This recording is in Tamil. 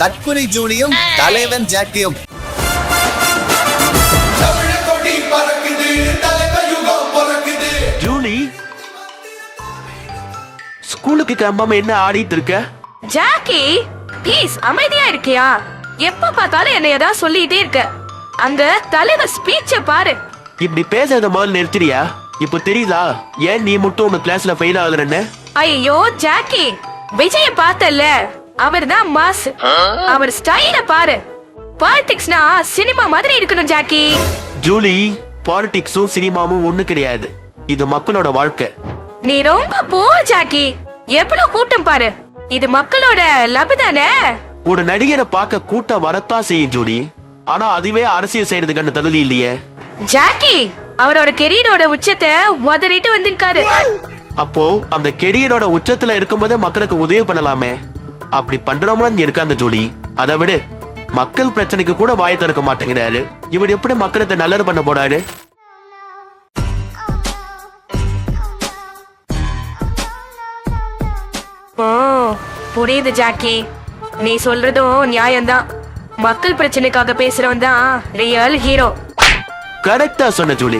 தற்கொலை ஜூலியும் தலைவன் ஜாக்கியும். ஜூலி ஸ்கூலுக்கு கிளம்பாம என்ன ஆடிட்டு இருக்க? ஜாக்கி ப்ளீஸ் அமைதியா இருக்கியா? எப்ப பார்த்தாலும் என்ன ஏதாவது சொல்லிட்டே இருக்க. அந்த தலைவர் ஸ்பீச்ச பாரு. இப்படி பேசுறத முதல்ல நிறுத்துறியா இப்போ தெரியுதா? ஏன் நீ மட்டும் உங்க கிளாஸ்ல ஃபெயில் ஆகுறன்னு ஐயோ ஜாக்கி விஜய பார்த்தல்ல அவர்தான் மாஸ் அவர் ஸ்டைல பாரு. பாலிடிக்ஸ்னா சினிமா மாதிரி இருக்கணும் ஜாக்கி ஜூலி பாலிடிக்ஸும் சினிமாவும் ஒண்ணு கிடையாது. இது மக்களோட வாழ்க்கை. நீ ரொம்ப போ ஜாக்கி எவ்வளவு கூட்டம் பாரு. இது மக்களோட லவ் தானே? ஒரு நடிகரை பார்க்க கூட்டம் வரத்தான் செய்யும் ஜூலி. ஆனா அதுவே அரசியல் செய்யறதுக்கான தகுதி இல்லையே. ஜாக்கி அவரோட கெரியரோட உச்சத்தை உதறிட்டு வந்திருக்காரு. அப்போ அந்த கெரியரோட உச்சத்துல இருக்கும்போதே மக்களுக்கு உதவி பண்ணலாமே. அப்படி பண்றோம்னா இங்க இருக்க அந்த ஜூலி. அதை விடு. மக்கள் பிரச்சனைக்கு கூட வாய் திறக்க மாட்டேங்கிறாரு. இவர் எப்படி மக்களுக்கு நல்லது பண்ண போறாரு? ஓ புரியுது ஜாக்கி. நீ சொல்றதும் நியாயம்தான். மக்கள் பிரச்சனைக்காக பேசுறவன் தான் ரியல் ஹீரோ கரெக்டா சொன்ன ஜூலி.